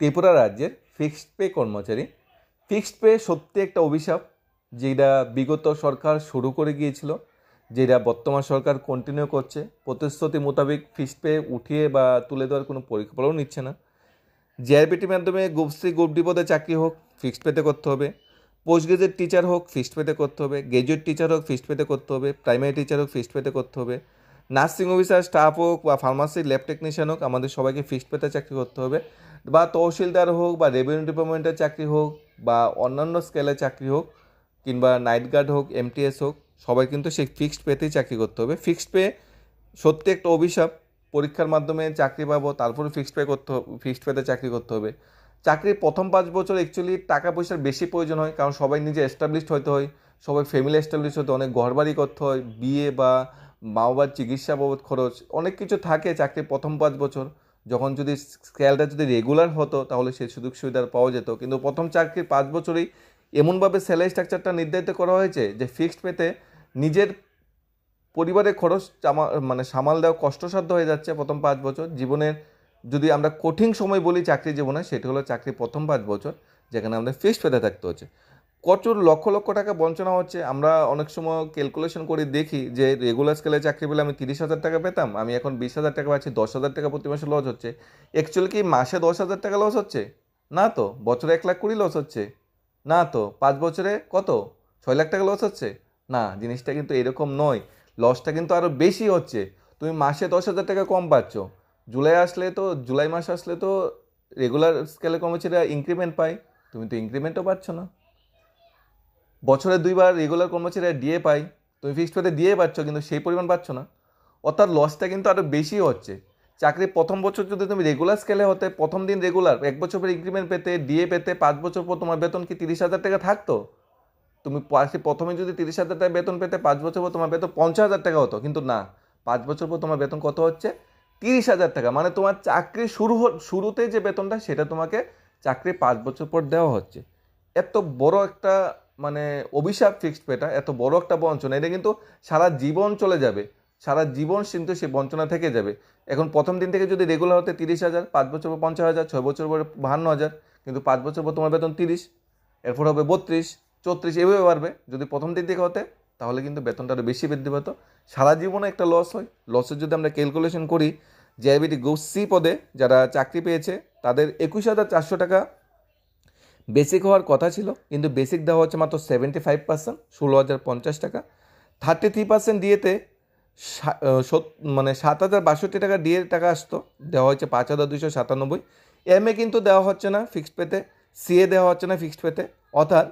ত্রিপুরা রাজ্যের fixed pay কর্মচারী। Fixed pay সত্যি একটা অভিশাপ, যেটা বিগত সরকার শুরু করে গিয়েছিল, যেটা বর্তমান সরকার কন্টিনিউ করছে। প্রতিশ্রুতি মোতাবেক ফিক্সড পে উঠিয়ে বা তুলে দেওয়ার কোনো পরিকল্পনাও নিচ্ছে না। জিআরবিটির মাধ্যমে গ্রুপ সি গ্রুপ চাকরি হোক ফিক্সড পেতে করতে হবে। পোস্ট গ্রাজুয়েট টিচার হোক ফিক্সড পেতে করতে হবে। গ্রাজুয়েট টিচার হোক ফিক্সড পেতে করতে হবে। প্রাইমারি টিচার হোক ফিক্সড পেতে করতে হবে। নার্সিং অফিসার স্টাফ হোক বা ফার্মাসি ল্যাব টেকনিশিয়ান হোক, আমাদের সবাইকে ফিক্সড পেতে চাকরি করতে হবে। বা তহসিলদার হোক বা রেভিনিউ ডিপার্টমেন্টের চাকরি হোক বা অন্যান্য স্কেলের চাকরি হোক কিংবা নাইট গার্ড হোক এমটিএস হোক, সবাই কিন্তু সেই ফিক্সড পেতেই চাকরি করতে হবে। ফিক্সড পে সত্যি একটা অভিশাপ। পরীক্ষার মাধ্যমে চাকরি পাবো, তারপরে ফিক্সড পে করতে ফিক্সড পেতে চাকরি করতে হবে। চাকরির প্রথম পাঁচ বছর অ্যাকচুয়ালি টাকা পয়সার বেশি প্রয়োজন হয়, কারণ সবাই নিজে এস্টাবলিশড হতে হয়, সবাই ফ্যামিলি এস্টাবলিশ হতে অনেক ঘরবাড়ি করতে হয়, বিয়ে বা মা বাবার চিকিৎসা বাবদ খরচ, অনেক কিছু থাকে চাকরির প্রথম পাঁচ বছর। যখন যদি স্কেলটা যদি রেগুলার হতো, তাহলে সেই সুযোগ সুবিধা পাওয়া যেত। কিন্তু প্রথম চাকরির পাঁচ বছরেই এমনভাবে স্যালারি স্ট্রাকচারটা নির্ধারিত করা হয়েছে যে ফিক্সড পেতে নিজের পরিবারের খরচ মানে সামাল দেওয়া কষ্টসাধ্য হয়ে যাচ্ছে প্রথম পাঁচ বছর। জীবনের যদি আমরা কঠিন সময় বলি চাকরি জীবনে, সেটা হলো চাকরি প্রথম পাঁচ বছর, যেখানে আমাদের ফিক্সড পেতে থাকতে হচ্ছে। প্রচুর লক্ষ লক্ষ টাকা বঞ্চনা হচ্ছে। আমরা অনেক সময় ক্যালকুলেশন করে দেখি যে রেগুলার স্কেলে চাকরি পেলে আমি তিরিশ হাজার টাকা পেতাম, আমি এখন বিশ হাজার টাকা পাচ্ছি, দশ হাজার টাকা প্রতি মাসে লস হচ্ছে। অ্যাকচুয়ালি কি মাসে দশ হাজার টাকা লস হচ্ছে? না তো, বছরে এক লাখ কুড়ি লস হচ্ছে। না তো, পাঁচ বছরে কত? ছয় লাখ টাকা লস হচ্ছে? না, জিনিসটা কিন্তু এরকম নয়। লসটা কিন্তু আরও বেশি হচ্ছে। তুমি মাসে দশ হাজার টাকা কম পাচ্ছ। জুলাই আসলে তো, জুলাই মাস আসলে তো রেগুলার স্কেলে কর্মচারীরা ইনক্রিমেন্ট পায়। তুমি তো ইনক্রিমেন্টও পাচ্ছ না। বছরে দুইবার রেগুলার কর্মচারীরা ডিএ পায়। তুমি ফিক্সড পেতে দিয়ে পাচ্ছ, কিন্তু সেই পরিমাণ পাচ্ছ না। অর্থাৎ লসটা কিন্তু আরও বেশি হচ্ছে। চাকরির প্রথম বছর যদি তুমি রেগুলার স্কেলে হতে, প্রথম দিন রেগুলার এক বছর পর ইনক্রিমেন্ট পেতে ডিএ পেতে, পাঁচ বছর পর তোমার বেতন কি তিরিশ হাজার টাকা থাকতো? তুমি প্রথমে যদি তিরিশ হাজার টাকা বেতন পেতে, পাঁচ বছর পর তোমার বেতন পঞ্চাশ হাজার টাকা হতো, কিন্তু না। পাঁচ বছর পর তোমার বেতন কত হচ্ছে? তিরিশ হাজার টাকা। মানে তোমার চাকরি শুরু শুরুতে যে বেতনটা, সেটা তোমাকে চাকরি পাঁচ বছর পর দেওয়া হচ্ছে। এত বড় একটা মানে অভিশাপ ফিক্সড পেটা, এত বড় একটা বঞ্চনা। এটা কিন্তু সারা জীবন চলে যাবে। সারা জীবন কিন্তু সে বঞ্চনা থেকে যাবে। এখন প্রথম দিন থেকে যদি রেগুলার হতে তিরিশ হাজার, পাঁচ বছর পর পঞ্চাশ হাজার, ছয় বছর পরে বাহান্ন হাজার, কিন্তু পাঁচ বছর পর তোমার বেতন তিরিশ, এরপর হবে বত্রিশ, চৌত্রিশ, এভাবে বাড়বে। যদি প্রথম দিন থেকে হতে, তাহলে কিন্তু বেতনটা আরও বেশি বৃদ্ধি পেত। সারা জীবনে একটা লস হয়। লসের যদি আমরা ক্যালকুলেশন করি জেআইবিটি গ্রুপ সি পদে যারা চাকরি পেয়েছে, তাদের একুশ হাজার চারশো টাকা বেসিক হওয়ার কথা ছিল, কিন্তু বেসিক দেওয়া হচ্ছে মাত্র সেভেন্টি ফাইভ পার্সেন্ট ষোলো হাজার পঞ্চাশ টাকা। থার্টি থ্রি পার্সেন্ট ডিএতে মানে সাত হাজার বাষট্টি টাকা ডিএ টাকা আসতো, দেওয়া হচ্ছে পাঁচ হাজার দুশো সাতানব্বই। এম এ কিন্তু দেওয়া হচ্ছে না ফিক্সড পেতে সিএ দেওয়া হচ্ছে না ফিক্সড পেতে অর্থাৎ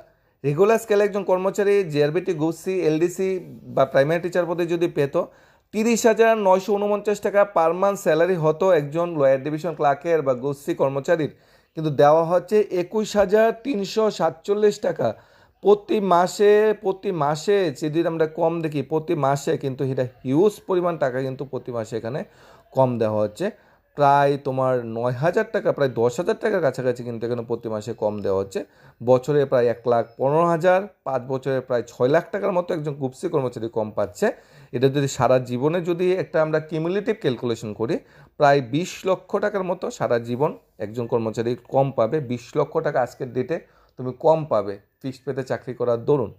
রেগুলার স্কেলে একজন কর্মচারী জেআরবিটি গুসি এলডিসি বা প্রাইমারি টিচার পদে যদি পেত, তিরিশ হাজার নয়শো উনপঞ্চাশ টাকা পার মান্থ স্যালারি হতো একজন লয়ার ডিভিশন ক্লার্কের বা গুসি কর্মচারীর। কিন্তু দেওয়া হচ্ছে একুশ হাজার তিনশো সাতচল্লিশ টাকা। প্রতি মাসে প্রতি মাসে যদি আমরা কম দেখি, প্রতি মাসে কিন্তু এটা হিউজ পরিমাণ টাকা কিন্তু প্রতি মাসে এখানে কম দেওয়া হচ্ছে। প্রায় তোমার নয় হাজার টাকা, প্রায় দশ হাজার টাকার কাছাকাছি কিন্তু এখানে প্রতি মাসে কম দেওয়া হচ্ছে। বছরে প্রায় এক লাখ পনেরো হাজার, পাঁচ বছরে প্রায় ছয় লাখ টাকার মতো একজন গুপসি কর্মচারী কম পাচ্ছে। এটা যদি সারা জীবনে যদি একটা আমরা কিউমুলেটিভ ক্যালকুলেশন করি, প্রায় বিশ লক্ষ টাকার মতো সারা জীবন একজন কর্মচারী কম পাবে। বিশ লক্ষ টাকা আজকের ডেটে তুমি কম পাবে। ফিক্সড পেতে চাকরি করার দরুন।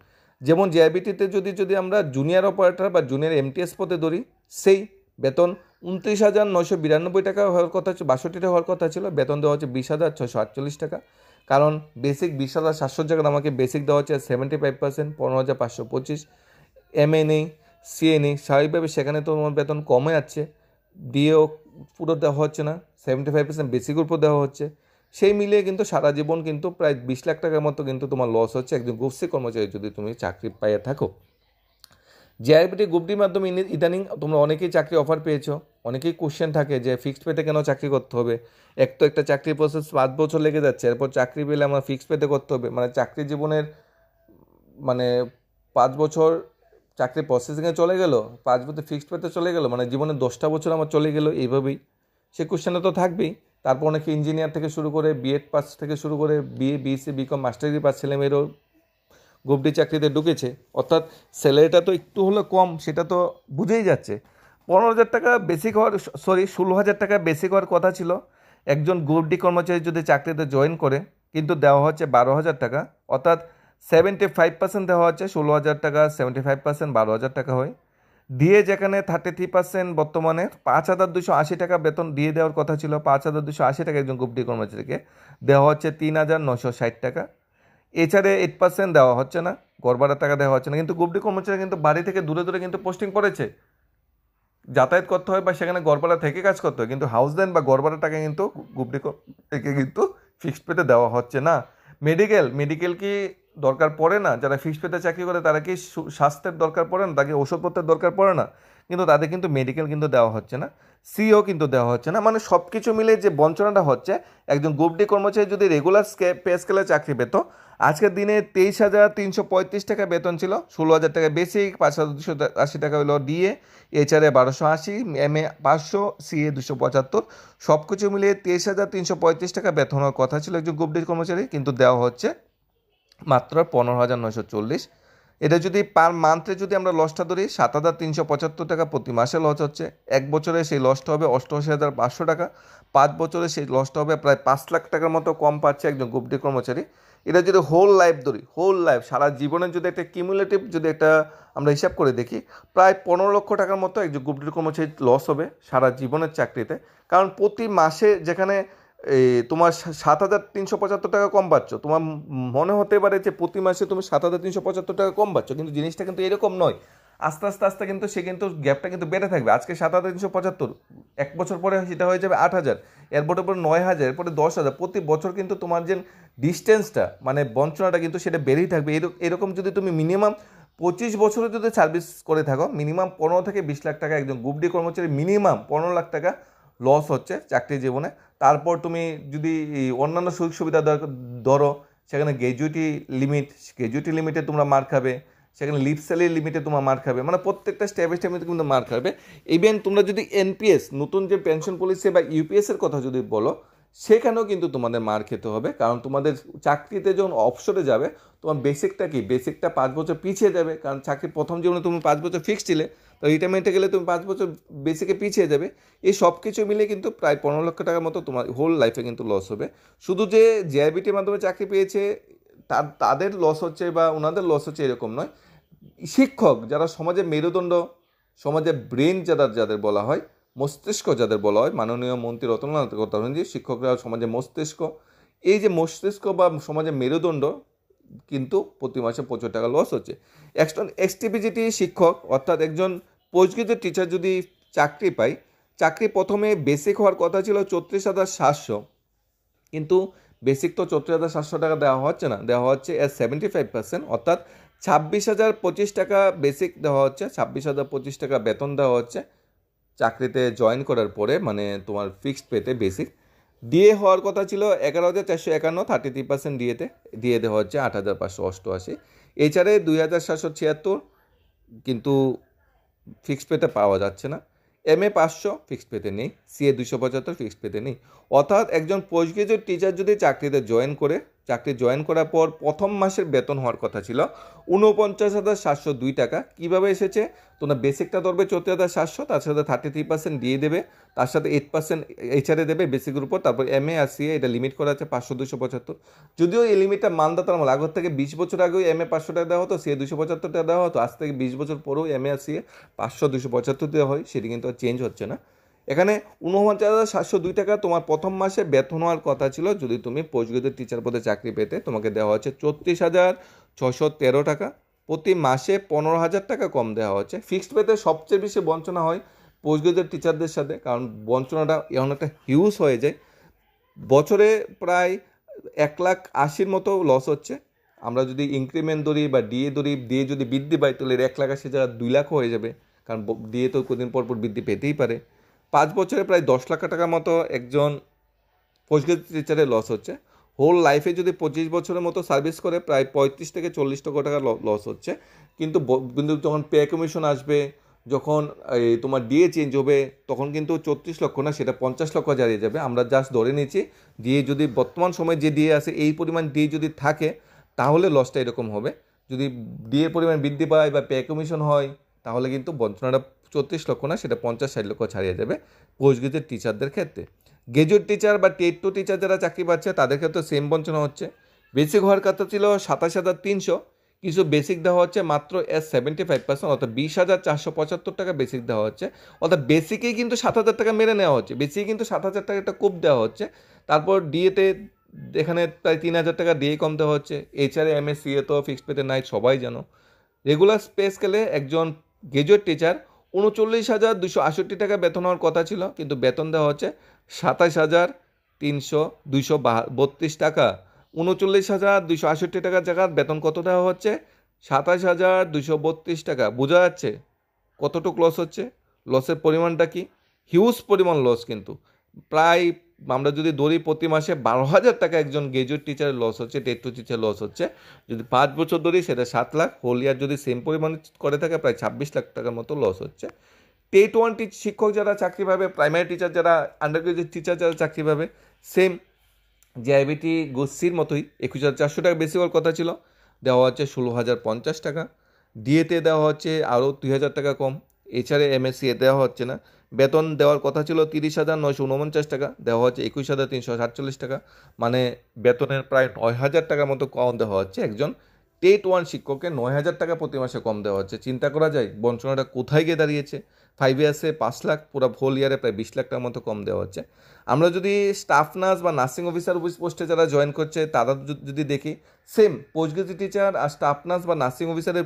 যেমন জেআইবিটিতে যদি যদি আমরা জুনিয়র অপারেটর বা জুনিয়র এমটিএস পদে ধরি, সেই বেতন উনত্রিশ হাজার নশো বিরানব্বই টাকা হওয়ার কথা ছিল বাষট্টি টাকা হওয়ার কথা ছিল। বেতন দেওয়া হচ্ছে বিশ হাজার ছশো আটচল্লিশ টাকা। কারণ বেসিক বিশ হাজার সাতশো টাকা আমাকে বেসিক দেওয়া হচ্ছে সেভেন্টি ফাইভ পার্সেন্ট পনেরো হাজার পাঁচশো পঁচিশ। এম এ নেই। সিএ নেই। স্বাভাবিকভাবে সেখানে তো আমার বেতন কমে যাচ্ছে। ডিএও পুরো দেওয়া হচ্ছে না। সেভেন্টি ফাইভ পার্সেন্ট বেসিকের উপর দেওয়া হচ্ছে। সেই মিলিয়ে কিন্তু সারা জীবন কিন্তু প্রায় বিশ লাখ টাকার মতো কিন্তু তোমার লস হচ্ছে। একজন গুপসি কর্মচারী যদি তুমি চাকরি পাইয়ে থাকো। জেআইবিটি গ্রুপটির মাধ্যমে ইদানিং তোমরা অনেকেই চাকরি অফার পেয়েছ। অনেকেই কোশ্চেন থাকে যে ফিক্সড পেতে কেন চাকরি করতে হবে? এক তো একটা চাকরির প্রসেস পাঁচ বছর লেগে যাচ্ছে। এরপর চাকরি পেলে আমার ফিক্সড পেতে করতে হবে। মানে চাকরি জীবনের মানে পাঁচ বছর চাকরি প্রসেসিংয়ে চলে গেল পাঁচ বছর ফিক্সড পেতে চলে গেল মানে জীবনে দশটা বছর আমার চলে গেল এইভাবেই। সে কোশ্চেনে তো থাকবেই। তারপর অনেকে ইঞ্জিনিয়ার থেকে শুরু করে বিএড পাস থেকে শুরু করে BA BSc BCom master degree pass ছেলেমেয়েরও group D চাকরিতে ঢুকেছে। অর্থাৎ স্যালারিটা তো একটু হলে কম, সেটা তো বুঝেই যাচ্ছে। পনেরো হাজার টাকা বেসিক হওয়ার সরি ষোলো হাজার টাকা বেসিক হওয়ার কথা ছিল। একজন গ্রুপ ডি কর্মচারী যদি চাকরিতে জয়েন করে, কিন্তু দেওয়া হচ্ছে বারো হাজার টাকা, অর্থাৎ সেভেন্টি ফাইভ পার্সেন্ট দেওয়া হচ্ছে, ষোলো হাজার টাকা, সেভেন্টি ফাইভ পার্সেন্ট, বারো হাজার টাকা হয়। দিয়ে যেখানে থার্টি থ্রি পার্সেন্ট বর্তমানে পাঁচ হাজার দুশো আশি টাকা বেতন দিয়ে দেওয়ার কথা ছিল, পাঁচ হাজার দুশো আশি টাকা একজন গ্রুপ ডি কর্মচারীকে। দেওয়া হচ্ছে তিন হাজার নশো ষাট টাকা। এছাড়া এইট পার্সেন্ট দেওয়া হচ্ছে না, গড়বাড়ার টাকা দেওয়া হচ্ছে না। কিন্তু গ্রুপ ডি কর্মচারী কিন্তু বাড়ি থেকে দূরে দূরে কিন্তু পোস্টিং পড়েছে। যাতায়াত করতে হয় বা সেখানে গড়বাড়া থেকে কাজ করতে হয়, কিন্তু হাউস দেন বা গড়পাড়ার টাকা কিন্তু গুপডি থেকে কিন্তু ফিক্সড পেতে দেওয়া হচ্ছে না। মেডিকেল মেডিকেল কি দরকার পড়ে না, যারা ফিস পেতে চাকরি করে তারা কি স্বাস্থ্যের দরকার পড়ে না? তাকে ওষুধপত্রের দরকার পড়ে না? কিন্তু তাদের কিন্তু মেডিকেল কিন্তু দেওয়া হচ্ছে না সিও কিন্তু দেওয়া হচ্ছে না মানে সব কিছু মিলে যে বঞ্চনাটা হচ্ছে, একজন গ্রুপ ডি কর্মচারী যদি রেগুলার স্কে পে স্কেলে চাকরি পেত, আজকের দিনে তেইশ হাজার তিনশো পঁয়ত্রিশ টাকা বেতন ছিল, ষোলো হাজার টাকা বেসিক পাঁচ হাজার দুশো আশি টাকা হলো ডিএ এছাড়া বারোশো আশি এম এ পাঁচশো সিএ দুশো পঁচাত্তর সব কিছু মিলিয়ে তেইশ হাজার তিনশো পঁয়ত্রিশ টাকা বেতন হওয়ার কথা ছিল একজন গ্রুপ ডি কর্মচারী, কিন্তু দেওয়া হচ্ছে। মাত্র পনেরো হাজার নয়শো চল্লিশ। এটা যদি পার মান্থে যদি আমরা লসটা ধরি, সাত হাজার তিনশো পঁচাত্তর টাকা প্রতি মাসে লস হচ্ছে। এক বছরে সেই লসটা হবে অষ্টআশি হাজার পাঁচশো টাকা। পাঁচ বছরে সেই লসটা হবে প্রায় পাঁচ লাখ টাকার মতো কম পাচ্ছে একজন গ্রুপ ডি কর্মচারী। এটা যদি হোল লাইফ ধরি হোল লাইফ সারা জীবনের যদি একটা কিমুলেটিভ যদি একটা আমরা হিসাব করে দেখি, প্রায় পনেরো লক্ষ টাকার মতো একজন গ্রুপ ডি কর্মচারী লস হবে সারা জীবনের চাকরিতে। কারণ প্রতি মাসে যেখানে তোমার সাত হাজার তিনশো পঁচাত্তর টাকা কম পাচ্ছ। তোমার মনে হতে পারে যে প্রতি মাসে তুমি সাত হাজার তিনশো পঁচাত্তর টাকা কম পাচ্ছ, কিন্তু জিনিসটা কিন্তু এরকম নয়। আস্তে আস্তে আস্তে কিন্তু সে কিন্তু গ্যাপটা কিন্তু বেড়ে থাকবে। আজকে সাত হাজার তিনশো পঁচাত্তর, এক বছর পরে সেটা হয়ে যাবে আট হাজার, এরপরে পরে নয় হাজার, এরপরে দশ হাজার। প্রতি বছর কিন্তু তোমার যে ডিস্টেন্সটা মানে বঞ্চনাটা কিন্তু সেটা বেড়েই থাকবে। এরক- এরকম যদি তুমি মিনিমাম পঁচিশ বছরে যদি সার্ভিস করে থাকো, মিনিমাম পনেরো থেকে বিশ লাখ টাকা একজন গ্রুপ ডি কর্মচারী মিনিমাম পনেরো লাখ টাকা লস হচ্ছে চাকরি জীবনে। তারপর তুমি যদি অন্যান্য সুযোগ সুবিধা ধরো সেখানে গ্র্যাজুইটি লিমিট গ্র্যাজুইটি লিমিটে তোমরা মার খাবে, সেখানে লিপ স্যালারি লিমিটে তোমার মার খাবে মানে প্রত্যেকটা স্টেপে স্টেপে কিন্তু মার খাবে। ইভেন তোমরা যদি এনপিএস নতুন যে পেনশন পলিসি বা ইউপিএসের কথা যদি বলো সেখানেও কিন্তু তোমাদের মার খেতে হবে। কারণ তোমাদের চাকরিতে যখন অফসরে যাবে, তোমার বেসিকটা কি? বেসিকটা পাঁচ বছর পিছিয়ে যাবে। কারণ চাকরির প্রথম জীবনে তুমি পাঁচ বছর ফিক্স ছিলে, তো রিটায়ারমেন্টে গেলে তুমি পাঁচ বছর বেসিকে পিছিয়ে যাবে। এই সব কিছু মিলে কিন্তু প্রায় পনেরো লক্ষ টাকার মতো তোমার হোল লাইফে কিন্তু লস হবে। শুধু যে জেআইবিটির মাধ্যমে চাকরি পেয়েছে তাদের লস হচ্ছে বা ওনাদের লস হচ্ছে এরকম নয়। শিক্ষক যারা সমাজের মেরুদণ্ড, সমাজের ব্রেন যারা যাদের বলা হয় মস্তিষ্ক যাদের বলা হয়, মাননীয় মন্ত্রী বলেন যে শিক্ষকরা সমাজে মস্তিষ্ক। এই যে মস্তিষ্ক বা সমাজের মেরুদণ্ড কিন্তু প্রতি মাসে প্রচুর টাকা লস হচ্ছে। একজন এক্সটিপিজিটি শিক্ষক, অর্থাৎ একজন পোস্ট টিচার যদি চাকরি পায়, চাকরি প্রথমে বেসিক হওয়ার কথা ছিল চৌত্রিশ হাজার সাতশো। কিন্তু বেসিক তো চৌত্রিশ হাজার সাতশো টাকা দেওয়া হচ্ছে না, দেওয়া হচ্ছে এর সেভেন্টি ফাইভ পার্সেন্ট অর্থাৎ ছাব্বিশ হাজার পঁচিশ টাকা বেসিক দেওয়া হচ্ছে, ছাব্বিশ হাজার পঁচিশ টাকা বেতন দেওয়া হচ্ছে। চাকরিতে জয়েন করার পরে মানে তোমার ফিক্সড পেতে বেসিক ডিএ হওয়ার কথা ছিল এগারো হাজার চারশো একান্ন থার্টি থ্রি পার্সেন্ট ডিএতে দিয়ে দেওয়া হচ্ছে আট হাজার পাঁচশো অষ্টআশি। এছাড়া দুই হাজার সাতশো ছিয়াত্তর, কিন্তু ফিক্সড পেতে পাওয়া যাচ্ছে না। এম এ পাঁচশো ফিক্সড পেতে নেই। সিএ দুশো পঁচাত্তর ফিক্সড পেতে নেই। অর্থাৎ একজন পোস্ট গ্রাজুয়েট টিচার যদি চাকরিতে জয়েন করে চাকরি জয়েন করার পর প্রথম মাসের বেতন হওয়ার কথা ছিল। উনপঞ্চাশ হাজার সাতশো দুই টাকা। কীভাবে এসেছে? তোমরা বেসিকটা ধরবে, চৌত্রিশ হাজার সাতশো, তার সাথে থার্টি থ্রি পার্সেন্ট দিয়ে দেবে, তার সাথে এইট পার্সেন্ট এইচআরে দেবে বেসিকের উপর, তারপর এম এ আর সিএ এটা লিমিট করা আছে পাঁচশো দুশো পঁচাত্তর। যদিও এই লিমিটটা মানদাতার আমল আগর থেকে বিশ বছর আগেও এম এ পাঁচশো টাকা দেওয়া হতো সিএ দুশো পঁচাত্তর টাকা দেওয়া হতো, আজ থেকে বিশ বছর পরেও এম এ আর সিএ পাঁচশো দুশো পঁচাত্তর দেওয়া হয়, সেটি কিন্তু চেঞ্জ হচ্ছে না। এখানে উনপঞ্চাশ হাজার সাতশো দুই টাকা তোমার প্রথম মাসে বেতন হওয়ার কথা ছিল। যদি তুমি পোস্ট গ্রাজুয়েট টিচার পদে চাকরি পেতে, তোমাকে দেওয়া হচ্ছে চৌত্রিশ হাজার ছশো তেরো টাকা। প্রতি মাসে পনেরো হাজার টাকা কম দেওয়া হচ্ছে ফিক্সড পেতে সবচেয়ে বেশি বঞ্চনা হয় পোস্ট গ্রাজুয়েট টিচারদের সাথে, কারণ বঞ্চনাটা এমন একটা হিউজ হয়ে যায়। বছরে প্রায় এক লাখ আশির মতো লস হচ্ছে। আমরা যদি ইনক্রিমেন্ট ধরি বা ডিএ ধরি দিয়ে যদি বৃদ্ধি পাই তাহলে এক লাখ আশি জায়গা দুই লাখও হয়ে যাবে। কারণ ডিএ তো কদিন পর পর বৃদ্ধি পেতেই পারে। পাঁচ বছরে প্রায় দশ লাখ টাকার মতো একজন পোস্ট গ্রাজুয়েট টিচারের লস হচ্ছে। হোল লাইফে যদি পঁচিশ বছরের মতো সার্ভিস করে, প্রায় পঁয়ত্রিশ থেকে চল্লিশ লক্ষ টাকা লস হচ্ছে। কিন্তু কিন্তু যখন পে কমিশন আসবে, যখন এই তোমার ডিএ চেঞ্জ হবে, তখন কিন্তু চৌত্রিশ লক্ষ না, সেটা পঞ্চাশ লক্ষ জারিয়ে যাবে। আমরা জাস্ট ধরে নিয়েছি ডিএ যদি বর্তমান সময়ে যে ডিএ আছে, এই পরিমাণ ডিএ যদি থাকে, তাহলে লসটা এরকম হবে। যদি ডিএ পরিমাণ বৃদ্ধি পায় বা পে কমিশন হয়, তাহলে কিন্তু বঞ্চনাটা চৌত্রিশ লক্ষ না, সেটা পঞ্চাশ ষাট লক্ষ ছাড়িয়ে যাবে পোস্ট গ্রাজুয়েট টিচারদের ক্ষেত্রে। গ্রাজুয়েট টিচার বা টেট টু টিচার যারা চাকরি পাচ্ছে, তাদের ক্ষেত্রে সেম বঞ্চনা হচ্ছে। বেসিক হওয়ার কথা ছিল সাতাশ হাজার তিনশো, কিছু বেসিক দেওয়া হচ্ছে মাত্র এস সেভেন্টি ফাইভ পার্সেন্ট অর্থাৎ বিশ হাজার চারশো পঁচাত্তর টাকা বেসিক দেওয়া হচ্ছে। অর্থাৎ বেসিকেই কিন্তু সাত হাজার টাকা মেরে নেওয়া হচ্ছে। বেসিকে কিন্তু সাত হাজার টাকা একটা কোপ দেওয়া হচ্ছে। তারপর ডিএতে এখানে প্রায় তিন হাজার টাকা ডিএ কম দেওয়া হচ্ছে। এইচআরএ এম এস সিএ তো ফিক্সড পেতে নাই, সবাই জানো। রেগুলার স্পে স্কেলে একজন গ্রাজুয়েট টিচার উনচল্লিশ হাজার দুশো আষট্টি টাকা বেতন হওয়ার কথা ছিল, কিন্তু বেতন দেওয়া হচ্ছে সাতাশ হাজার তিনশো দুইশো বত্রিশ টাকা। উনচল্লিশ হাজার দুশো আষট্টি টাকার জায়গার বেতন কত দেওয়া হচ্ছে? সাতাশ হাজার দুশো বত্রিশ টাকা। বোঝা যাচ্ছে কতটুক লস হচ্ছে? লসের পরিমাণটা কি? হিউজ পরিমাণ লস কিন্তু। প্রায় আমরা যদি ধরি প্রতি মাসে বারো হাজার টাকা একজন গ্রাজুয়েট টিচারের লস হচ্ছে টেট টু টিচার লস হচ্ছে। যদি পাঁচ বছর ধরি সেটা সাত লাখ হোল ইয়ার যদি সেম পরিমাণে করে থাকে, প্রায় ছাব্বিশ লাখ টাকার মতো লস হচ্ছে। টেট ওয়ান শিক্ষক যারা চাকরি পাবে প্রাইমারি টিচার যারা আন্ডার গ্রাজুয়েট টিচার যারা চাকরি পাবে সেম জেআইবিটি গোস্সির মতোই, একুশ হাজার চারশো টাকা বেশি হওয়ার কথা ছিল। দেওয়া হচ্ছে ষোলো হাজার পঞ্চাশ টাকা। ডিএতে দেওয়া হচ্ছে আরও দুই হাজার টাকা কম। এছাড়া এমএসসি এ দেওয়া হচ্ছে না। বেতন দেওয়ার কথা ছিল তিরিশ হাজার নয়শো উনপঞ্চাশ টাকা, দেওয়া হচ্ছে একুশ হাজার তিনশো সাতচল্লিশ টাকা। মানে বেতনের প্রায় নয় হাজার টাকার মতো কম দেওয়া হচ্ছে। একজন টেট ওয়ান শিক্ষককে নয় হাজার টাকা প্রতি মাসে কম দেওয়া হচ্ছে। চিন্তা করা যায়, বঞ্চনাটা কোথায় গিয়ে দাঁড়িয়েছে? ফাইভ ইয়ার্সে পাঁচ লাখ, পুরো হোল ইয়ারে প্রায় বিশ লাখ টাকার মতো কম দেওয়া হচ্ছে। আমরা যদি স্টাফ নার্স বা নার্সিং অফিসার অফিস পোস্টে যারা জয়েন করছে, তারা যদি- যদি দেখি সেম পোস্ট গ্রাজুয়েট টিচার আর স্টাফ নার্স বা নার্সিং অফিসারের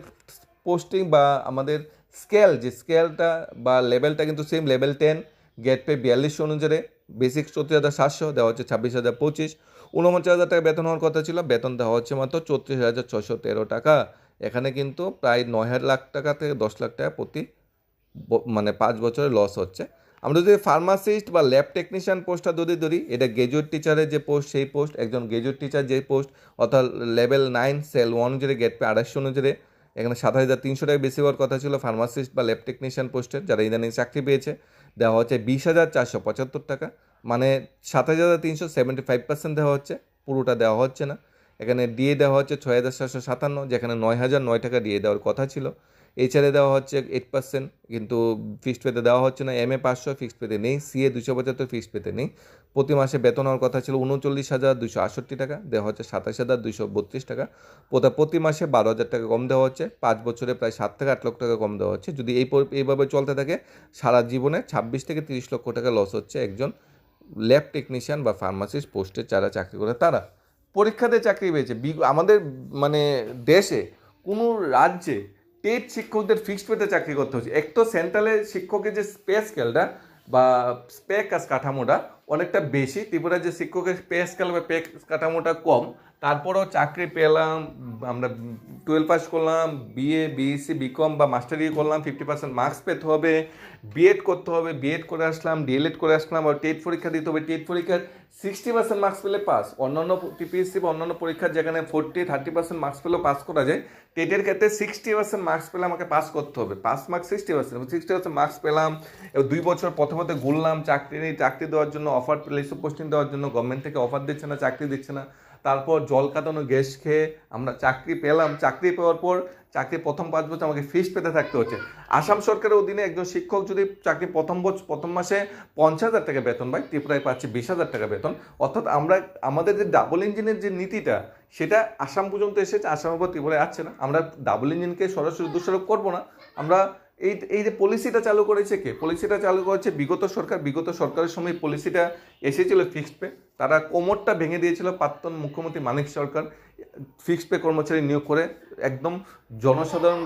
পোস্টিং বা আমাদের স্কেল, যে স্কেলটা বা লেভেলটা কিন্তু same level ten grade pay বিয়াল্লিশশো অনুযায়ী বেসিক চৌত্রিশ হাজার সাতশো, দেওয়া হচ্ছে ছাব্বিশ হাজার পঁচিশ। উনপঞ্চাশ হাজার টাকা বেতন হওয়ার কথা ছিল, বেতন দেওয়া হচ্ছে মাত্র চৌত্রিশ হাজার ছশো তেরো টাকা। এখানে কিন্তু প্রায় নয় হাজার লাখ টাকা থেকে দশ লাখ টাকা প্রতি মানে পাঁচ বছরে লস হচ্ছে। আমরা যদি ফার্মাসিস্ট বা ল্যাব টেকনিশিয়ান পোস্টটা যদি ধরি, এটা গ্রাজুয়েট টিচারের যে পোস্ট সেই পোস্ট একজন গ্রাজুয়েট টিচার যে পোস্ট অর্থাৎ লেভেল নাইন সেল ওয়ান অনুযায়ী গেট পে আড়াইশো অনুযায়ী এখানে সাত হাজার তিনশো টাকা বেশি হওয়ার কথা ছিল ফার্মাসিস্ট বা ল্যাব টেকনিশিয়ান পোস্টের যারা ইদানিং চাকরি পেয়েছে। দেওয়া হচ্ছে বিশ হাজার চারশো পঁচাত্তর টাকা। মানে সাত হাজার তিনশো সেভেন্টি ফাইভ পার্সেন্ট দেওয়া হচ্ছে, পুরোটা দেওয়া হচ্ছে না। এখানে ডিএ দেওয়া হচ্ছে ছয় হাজার সাতশো সাতান্ন, যেখানে নয় হাজার নয় টাকা ডিএ দেওয়ার কথা ছিল। এছাড়া দেওয়া হচ্ছে এইট পার্সেন্ট কিন্তু ফিক্সড পেতে দেওয়া হচ্ছে না এম এ পাঁচশো ফিক্সড পেতে নেই সিএ দুশো পঁচাত্তর ফিক্সড পেতে নেই। প্রতি মাসে বেতন হওয়ার কথা ছিল উনচল্লিশ হাজার দুশো আটষট্টি টাকা, দেওয়া হচ্ছে সাতাশ হাজার দুশো বত্রিশ টাকা। প্রতি মাসে বারো হাজার টাকা কম দেওয়া হচ্ছে, পাঁচ বছরে প্রায় সাত থেকে আট লক্ষ টাকা কম দেওয়া হচ্ছে। যদি এই এইভাবে চলতে থাকে, সারা জীবনে ছাব্বিশ থেকে তিরিশ লক্ষ টাকা লস হচ্ছে একজন ল্যাব টেকনিশিয়ান বা ফার্মাসিস্ট পোস্টে যারা চাকরি করে তারা। পরীক্ষাতে চাকরি পেয়েছে। আমাদের মানে দেশে কোনো রাজ্যে টেট শিক্ষকদের ফিক্সড পেতে চাকরি করতে হচ্ছে। এক তো সেন্ট্রালের শিক্ষকের যে স্পে স্কেলটা বা স্পে কাঠামোটা অনেকটা বেশি। ত্রিপুরার যে শিক্ষকের পে স্কেল বা পে কাঠামোটা কম, তারপরেও চাকরি পেলাম, আমরা টুয়েলভ পাস করলাম বিএ বিএসসি বিকম বা মাস্টার করলাম ফিফটি পার্সেন্ট মার্কস পেতে হবে বিএড করতে হবে বিএড করে আসলাম ডিএলএড করে আসলাম আর টেট পরীক্ষা দিতে হবে টেট পরীক্ষার সিক্সটি পার্সেন্ট মার্কস পেলে পাস অন্যান্য টিপিএসসি বা অন্যান্য পরীক্ষার যেখানে ফোরটি থার্টি পার্সেন্ট মার্কস পেলেও পাস করা যায়। টেটের ক্ষেত্রে সিক্সটি পার্সেন্ট মার্কস পেলে আমাকে পাস করতে হবে। Pass marks sixty percent sixty percent marks পেলাম দুই বছর পথে ঘুরলাম, চাকরি চাকরি দেওয়ার জন্য অফার প্লেস পোস্টিং দেওয়ার জন্য গভর্নমেন্ট থেকে অফার দিচ্ছে না, চাকরি দিচ্ছে না। তারপর জল কাটানো গ্যাস খেয়ে আমরা চাকরি পেলাম। চাকরি পাওয়ার পর চাকরি প্রথম পাঁচ বছর আমাকে ফিস পেতে থাকতে হচ্ছে। আসাম সরকারের অধীনে একজন শিক্ষক যদি চাকরি প্রথম বছর প্রথম মাসে পঞ্চাশ হাজার টাকা বেতন পায়, ত্রিপুরায় পাচ্ছে বিশ হাজার টাকা বেতন। অর্থাৎ আমরা, আমাদের যে ডাবল ইঞ্জিনের যে নীতিটা, সেটা আসাম পর্যন্ত এসেছে, আসামের পর ত্রিপুরায় আসছে না। আমরা ডাবল ইঞ্জিনকে সরাসরি দোষারোপ করব না। আমরা এই এই যে পলিসিটা চালু করেছে কে? পলিসিটা চালু করেছে বিগত সরকার। বিগত সরকারের সময় পলিসিটা এসেছিল ফিক্সড পে তারা কোমরটা ভেঙে দিয়েছিল প্রাক্তন মুখ্যমন্ত্রী মানিক সরকার। ফিক্সড পে কর্মচারী নিয়োগ করে একদম জনসাধারণ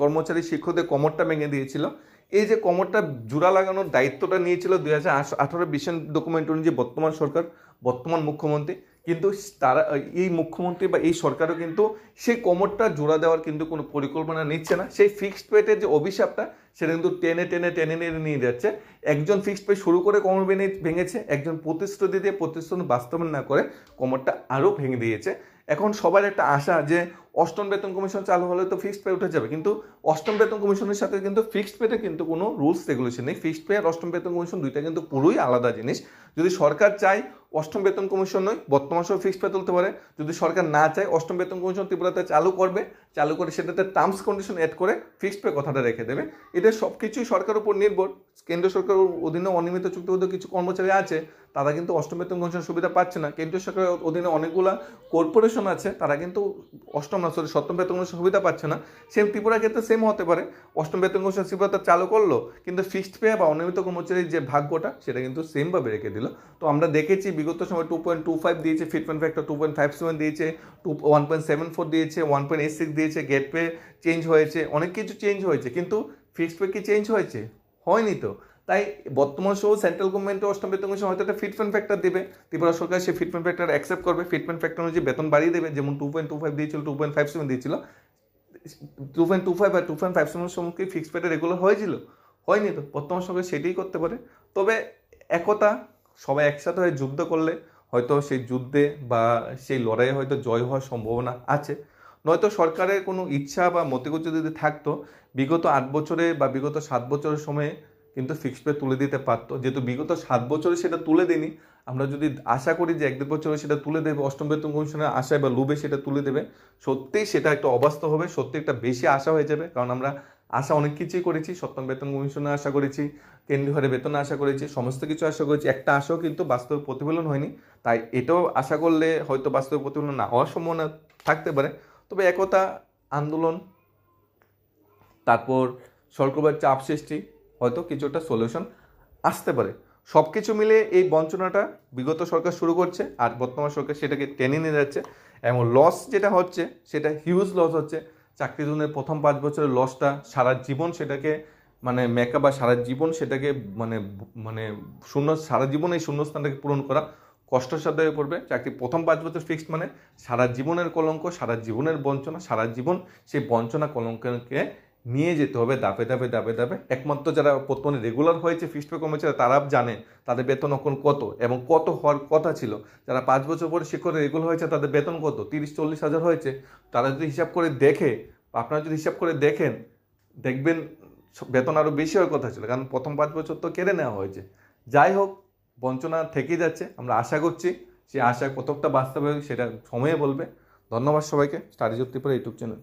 কর্মচারী শিক্ষকদের কোমরটা ভেঙে দিয়েছিল। এই যে কোমরটা জোড়া লাগানোর দায়িত্বটা নিয়েছিল দুই হাজার আঠারো বিশন ডকুমেন্ট অনুযায়ী বর্তমান সরকার, বর্তমান মুখ্যমন্ত্রী। কিন্তু তারা, এই মুখ্যমন্ত্রী বা এই সরকারও কিন্তু সেই কোমরটা জোড়া দেওয়ার কিন্তু কোনো পরিকল্পনা নিচ্ছে না। সেই ফিক্সড পেটের যে অভিশাপটা, সেটা কিন্তু টেনে টেনে টেনে টেনে নিয়ে যাচ্ছে। একজন ফিক্সড পে শুরু করে কোমর ভেঙে, ভেঙেছে, একজন প্রতিশ্রুতি দিয়ে প্রতিশ্রুতি বাস্তবায়ন না করে কোমরটা আরও ভেঙে দিয়েছে। এখন সবার একটা আশা যে অষ্টম বেতন কমিশন চালু হলে তো ফিক্সড পে উঠে যাবে। কিন্তু অষ্টম বেতন কমিশনের সাথে কিন্তু ফিক্সড পেতে কিন্তু কোনো রুলস রেগুলেশন নেই। ফিক্সড পে আর অষ্টম বেতন কমিশন দুইটা কিন্তু পুরোই আলাদা জিনিস। যদি সরকার চায় অষ্টম বেতন কমিশন নয়, বর্তমান সময় ফিক্সড পে তুলতে পারে। যদি সরকার না চায়, অষ্টম বেতন কমিশন ত্রিপুরাতে চালু করবে। চালু করে সেটাতে টার্মস কন্ডিশন অ্যাড করে ফিক্সড পে কথাটা রেখে দেবে। এটা সব কিছুই সরকারের উপর নির্ভর। কেন্দ্র সরকারের অধীনে অনিয়মিত চুক্তিবদ্ধ কিছু কর্মচারী আছে, তারা কিন্তু অষ্টম বেতন কমিশন সুবিধা পাচ্ছে না। কেন্দ্রীয় সরকারের অধীনে অনেকগুলা কর্পোরেশন আছে, তারা কিন্তু অষ্টম না সরি সপ্তম বেতন কমিশন সুবিধা পাচ্ছে না। সেম ত্রিপুরার ক্ষেত্রে সেম হতে পারে। অষ্টম বেতন কমিশন ত্রিপুরা চালু করল, কিন্তু ফিক্সড পে বা অনিয়মিত কর্মচারীর যে ভাগ্যটা, সেটা কিন্তু সেমভাবে রেখে দিল। তো আমরা দেখেছি বিগত সময় টু পয়েন্ট টু ফাইভ দিয়েছে fitment factor two point five seven দিয়েছে two one point seven four দিয়েছে ওয়ান পয়েন্ট এইট সিক্স দিয়েছে গেট পে চেঞ্জ হয়েছে, অনেক কিছু চেঞ্জ হয়েছে। কিন্তু ফিক্সড পে কি চেঞ্জ হয়েছে? হয়নি তো। তাই বর্তমান সহ সেন্ট্রাল গভর্নমেন্টের অষ্টম বেতন কমিশন হয়তো একটা ফিটমেন্ট ফ্যাক্টর দেবে। ত্রিপুরা সরকার সেই ফিটমেন্ট ফ্যাক্টর অ্যাকসেপ্ট করবে। ফিটমেন্ট ফ্যাক্টর অনুযায়ী বেতন বাড়িয়ে দেবে। যেমন টু পয়েন্ট টু ফাইভ দিয়েছিল টু পয়েন্ট ফাইভ সেভেন দিয়েছিল। টু পয়েন্ট টু ফাইভ আর টু পয়েন্ট ফাইভ সেভেন সম্মুখে ফিক্সড পেটা রেগুলার হয়েছিল। হয়নি তো। বর্তমান সরকার সেটাই করতে পারে। তবে একতা, সবাই একসাথে হয়ে যুদ্ধ করলে হয়তো সেই যুদ্ধে বা সেই লড়াইয়ে হয়তো জয় হওয়ার সম্ভাবনা আছে। নয়তো সরকারের কোনো ইচ্ছা বা মতিগতি যদি থাকতো, বিগত আট বছরে বা বিগত সাত বছরের সময়ে কিন্তু ফিক্সড পে তুলে দিতে পারতো। যেহেতু বিগত সাত বছরে সেটা তুলে দেনি আমরা যদি আশা করি যে এক দু বছরে সেটা তুলে দেবে, অষ্টম বেতন কমিশনের আশায় বা লুবে সেটা তুলে দেবে, সত্যিই সেটা একটা অবাস্তব হবে সত্যি একটা বেশি আশা হয়ে যাবে, কারণ আমরা আশা অনেক কিছুই করেছি, সপ্তম বেতন কমিশনে আশা করেছি, কেন্দ্রীয় হারে বেতন আশা করেছি, সমস্ত কিছু আশা করেছি, একটা আশাও কিন্তু বাস্তবে প্রতিফলন হয়নি। তাই এটাও আশা করলে হয়তো বাস্তবে প্রতিফলন না হওয়ার সম্ভাবনা থাকতে পারে। তবে একতা আন্দোলন, তারপর সরকারের চাপ সৃষ্টি হয়তো কিছুটা সলিউশন আসতে পারে। সব কিছু মিলে এই বঞ্চনাটা বিগত সরকার শুরু করছে আর বর্তমান সরকার সেটাকে টেনে নিয়ে যাচ্ছে। এবং লস যেটা হচ্ছে, সেটা হিউজ লস হচ্ছে। চাকরি জনের প্রথম পাঁচ বছরের লসটা সারা জীবন সেটাকে মানে মেকআপ বা সারা জীবন সেটাকে মানে মানে শূন্য, সারা জীবন এই শূন্যস্থানটাকে পূরণ করা কষ্টসাধ্য হয়ে পড়বে। চাকরি প্রথম পাঁচ বছর ফিক্সড মানে সারা জীবনের কলঙ্ক, সারা জীবনের বঞ্চনা, সারা জীবন সেই বঞ্চনা কলঙ্ককে নিয়ে যেতে হবে দাপে দাপে দাপে দাপে একমাত্র যারা বর্তমানে রেগুলার হয়েছে ফিক্সড পে কর্মচারী তারা জানে তাদের বেতন এখন কত এবং কত হওয়ার কথা ছিল। যারা পাঁচ বছর পরে শিক্ষক রেগুলার হয়েছে, তাদের বেতন কত? তিরিশ, চল্লিশ হাজার হয়েছে। তারা যদি হিসাব করে দেখে, আপনারা যদি হিসাব করে দেখেন, দেখবেন বেতন আরও বেশি হওয়ার কথা ছিল। কারণ প্রথম পাঁচ বছর তো কেড়ে নেওয়া হয়েছে। যাই হোক, বঞ্চনা থেকেই যাচ্ছে। আমরা আশা করছি সে আশা কতকটা বাস্তবে সেটা সময়ে বলবে। ধন্যবাদ সবাইকে। Study Tripura YouTube channel